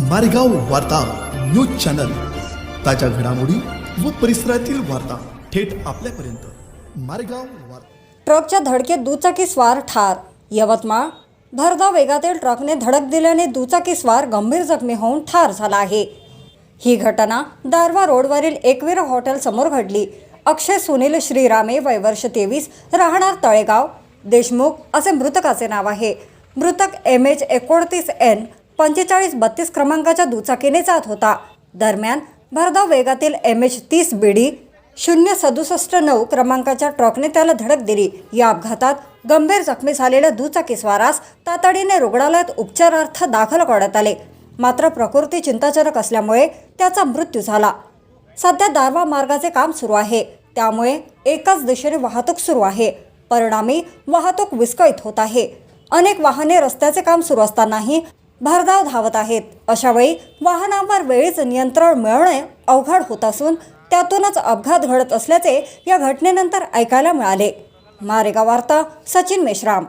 मारेगाव वार्ता news channel. ताज्या घडामोडी व परिसरातील वार्ता थेट आपल्यापर्यंत. मारेगाव वार्ता. ट्रकच्या धडकेत दुचाकी स्वार ठार. यवतमाळ भरधाव वेगातील ट्रकने धडक दिल्याने दुचाकी स्वार गंभीर जखमी होऊन ठार झाला आहे. ही घटना दारवा रोडवरील एकवीर हॉटेल समोर घडली. अक्षय सुनील श्रीरामे वय वर्ष तेवीस राहणार तळेगाव. देशमुख असे मृतकाचे नाव आहे. मृतक एम एच एकोणतीस एन पंचेचाळीस बत्तीस क्रमांकाच्या दुचाकीने जात होता. दरम्यान भरधाव वेगातील एम एच तीस बीडी शून्य सदुसष्ट नऊ क्रमांकाच्या ट्रकने त्याला धडक दिली. या अपघातात गंभीर जखमी झालेल्या दुचाकी स्वारास तातडीने रुग्णालयात उपचारार्थ दाखल करण्यात आले. मात्र प्रकृती चिंताजनक असल्यामुळे त्याचा मृत्यू झाला. सध्या दारवा मार्गाचे काम सुरू आहे. त्यामुळे एकाच दिशेने वाहतूक सुरू आहे. परिणामी वाहतूक विस्कळीत होत आहे. अनेक वाहने रस्त्याचे काम सुरू असतानाही भरधाव धावत आहेत. अशा वेळी वाहनांवर वेळीच नियंत्रण मिळवणे अवघड होत असून त्यातूनच अपघात घडत असल्याचे या घटनेनंतर ऐकायला मिळाले. मारेगाव वार्ता सचिन मेश्राम.